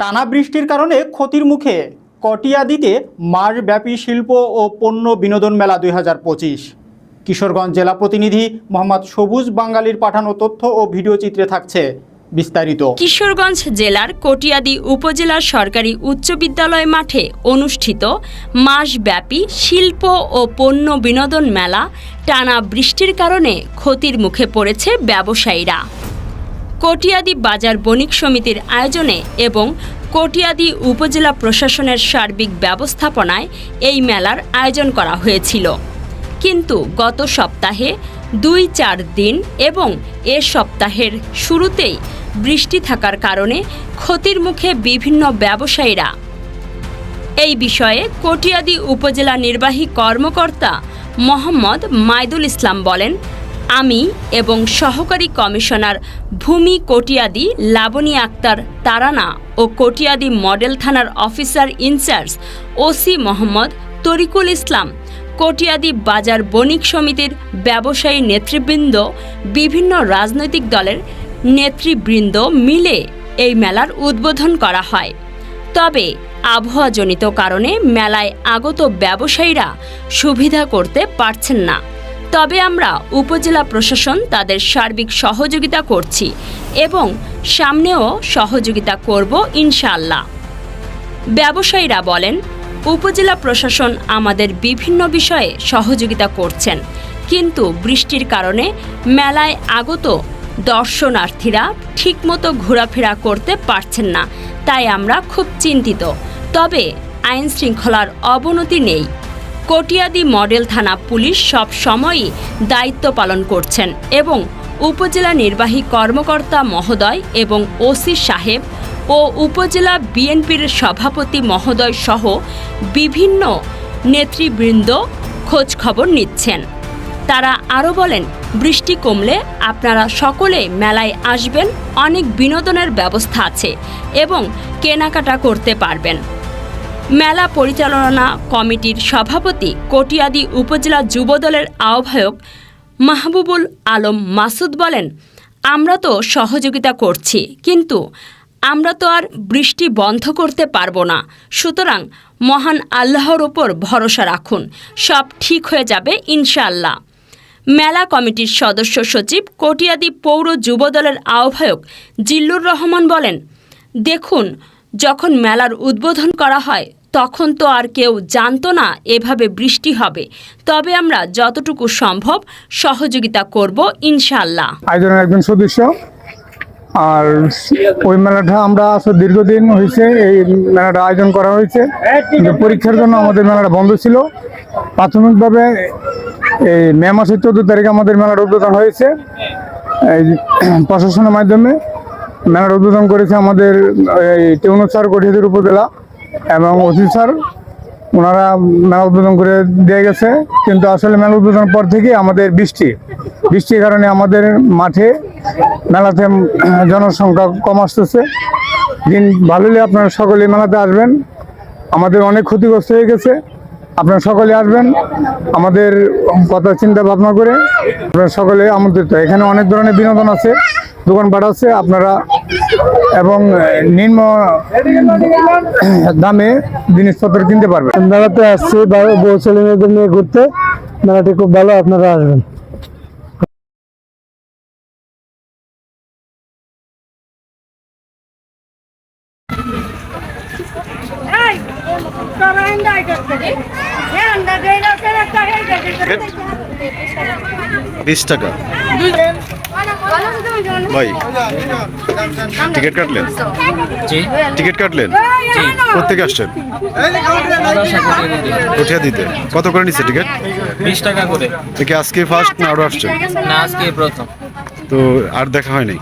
টানা বৃষ্টির কারণে ক্ষতির মুখে কটিয়াদিতে মাসব্যাপী শিল্প ও পণ্য বিনোদন মেলা দুই হাজার পঁচিশ। কিশোরগঞ্জ জেলা প্রতিনিধি মোহাম্মদ সবুজ বাঙালির পাঠানো তথ্য ও ভিডিও চিত্রে থাকছে বিস্তারিত। কিশোরগঞ্জ জেলার কটিয়াদি উপজেলার সরকারি উচ্চ বিদ্যালয় মাঠে অনুষ্ঠিত মাসব্যাপী শিল্প ও পণ্য বিনোদন মেলা টানা বৃষ্টির কারণে ক্ষতির মুখে পড়েছে ব্যবসায়ীরা। কটিয়াদি বাজার বণিক সমিতির আয়োজনে এবং কটিয়াদি উপজেলা প্রশাসনের সার্বিক ব্যবস্থাপনায় এই মেলার আয়োজন করা হয়েছিল। কিন্তু গত সপ্তাহে দুই চার দিন এবং এ সপ্তাহের শুরুতেই বৃষ্টি থাকার কারণে ক্ষতির মুখে বিভিন্ন ব্যবসায়ীরা। এই বিষয়ে কটিয়াদি উপজেলা নির্বাহী কর্মকর্তা মোহাম্মদ মাইদুল ইসলাম বলেন আমি এবং সহকারী কমিশনার ভূমি কটিয়াদি লাবণী আক্তার তারানা ও কটিয়াদি মডেল থানার officer in charge OC Mohammad Tarikul Islam, Katiadi বাজার বণিক সমিতির ব্যবসায়ী নেতৃবৃন্দ, বিভিন্ন রাজনৈতিক দলের নেতৃবৃন্দ মিলে এই মেলার উদ্বোধন করা হয়। তবে আবহাওয়াজনিত কারণে মেলায় আগত ব্যবসায়ীরা সুবিধা করতে পারছেন না। তবে আমরা উপজেলা প্রশাসন তাদের সার্বিক সহযোগিতা করছি এবং সামনেও সহযোগিতা করব ইনশাল্লাহ ব্যবসায়ীরা বলেন, উপজেলা প্রশাসন আমাদের বিভিন্ন বিষয়ে সহযোগিতা করছেন, কিন্তু বৃষ্টির কারণে মেলায় আগত দর্শনার্থীরা ঠিকমতো ঘোরাফেরা করতে পারছেন না, তাই আমরা খুব চিন্তিত। তবে আইন শৃঙ্খলার অবনতি নেই। কটিয়াদি মডেল থানা পুলিশ সব সময়ই দায়িত্ব পালন করছেন এবং উপজেলা নির্বাহী কর্মকর্তা মহোদয় এবং ওসি সাহেব ও উপজেলা বিএনপির সভাপতি মহোদয় সহ বিভিন্ন নেতৃবৃন্দ খবর নিচ্ছেন। তারা আরও বলেন, বৃষ্টি কমলে আপনারা সকলে মেলায় আসবেন, অনেক বিনোদনের ব্যবস্থা আছে এবং কেনাকাটা করতে পারবেন। মেলা পরিচালনা কমিটির সভাপতি কটিয়াদি উপজেলা যুবদলের আহ্বায়ক মাহবুবুল আলম মাসুদ বলেন, আমরা তো সহযোগিতা করছি, কিন্তু আমরা তো আর বৃষ্টি বন্ধ করতে পারব না। সুতরাং মহান আল্লাহর ওপর ভরসা রাখুন। সব ঠিক হয়ে যাবে, ইনশাআল্লাহ। মেলা কমিটির সদস্য সচিব কটিয়াদি পৌর যুবদলের আহ্বায়ক জিল্লুর রহমান বলেন, দেখুন, যখন মেলার উদ্বোধন করা হয় তখন তো আর কেউ জানতো না এভাবে বৃষ্টি হবে। তবে আমরা যতটুকু সম্ভব সহযোগিতা করব ইনশাল্লাহ আয়োজনের একজন সদস্য, আর ওই মেলাটা আমরা আসলে দীর্ঘদিন হয়েছে, এই মেলাটা আয়োজন করা হয়েছে। কিন্তু পরীক্ষার জন্য আমাদের মেলাটা বন্ধ ছিল। প্রাথমিকভাবে এই মে মাসের চোদ্দ তারিখে আমাদের মেলার উদ্বোধন হয়েছে। এই প্রশাসনের মাধ্যমে মেলার উদ্বোধন করেছে আমাদের এই টেউন স্যার কঠিয়াদের উপজেলা। এবং ওসি স্যার, ওনারা মেলা উদ্বোধন করে দিয়ে গেছে। কিন্তু আসলে মেলা উদ্বোধন পর থেকে আমাদের বৃষ্টি। বৃষ্টির কারণে আমাদের মাঠে মেলাতে জনসংখ্যা কম আসতেছে। দিন ভালো হলে আপনারা সকলে মেলাতে আসবেন। আমাদের অনেক ক্ষতিগ্রস্ত হয়ে গেছে। আপনারা সকলে আসবেন। আমাদের কথা চিন্তা ভাবনা করে আপনারা সকলে আমন্ত্রিত। এখানে অনেক ধরনের বিনোদন আছে, দোকানপাট আছে। আপনারা এবং নিম্ন দামে জিনিসপত্র কিনতে পারবেন মেলাতে আসছি বউ ছেলে মেয়েদের নিয়ে ঘুরতে। মেলাটি খুব ভালো আপনারা আসবেন। বিশ টাকা। ভাই টিকিট কাটলেন? টিকিট কাটলেন? কোথেকে আসছেন? কোঠিয়া দিতে। কত করে নিচ্ছে টিকিট? বিশ টাকা করে। দেখি আজকে ফার্স্ট না আরও আসছেন না আজকে প্রথম। তো আর দেখা হয়নি?